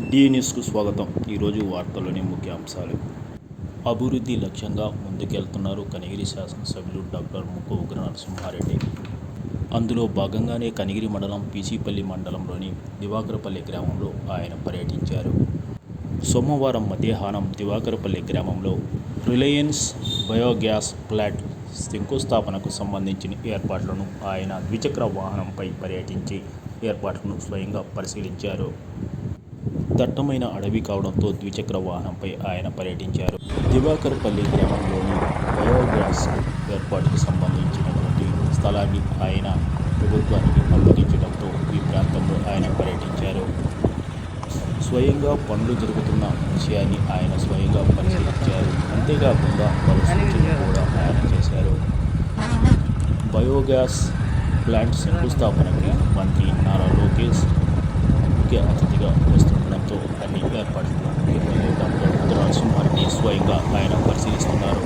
D న్యూస్కు స్వాగతం. ఈరోజు వార్తల్లోని ముఖ్య అంశాలు. అభివృద్ధి లక్ష్యంగా ముందుకెళ్తున్నారు కనిగిరి శాసనసభ్యులు డాక్టర్ ముక్కు ఉగ్ర నరసింహారెడ్డి అందులో భాగంగానే కనిగిరి మండలం పీసీపల్లి మండలంలోని దివాకరపల్లి గ్రామంలో ఆయన పర్యటించారు. సోమవారం మధ్యాహ్నం దివాకరపల్లి గ్రామంలో రిలయన్స్ బయోగ్యాస్ ప్లాంట్ శంకుస్థాపనకు సంబంధించిన ఏర్పాట్లను ఆయన ద్విచక్ర వాహనంపై పర్యటించి ఏర్పాట్లను స్వయంగా పరిశీలించారు. దట్టమైన అడవి కావడంతో ద్విచక్ర వాహనంపై ఆయన పర్యటించారు. దివాకర్పల్లి గ్రామంలోని బయోగ్యాస్ ఏర్పాటుకు సంబంధించినటువంటి స్థలాన్ని ఆయన ప్రభుత్వానికి అప్పగించడంతో ఈ ప్రాంతంలో ఆయన పర్యటించారు. స్వయంగా పనులు జరుగుతున్న విషయాన్ని ఆయన స్వయంగా పరిశీలించారు. అంతేకాకుండా పలు సూచనలు కూడా ఆయన చేశారు. బయోగ్యాస్ ప్లాంట్ శంకుస్థాపనకి మంత్రి నారా లోకేష్ ముఖ్య అతిథిగా వస్తారు స్వయంగా ఆయన పరిశీలిస్తున్నారు.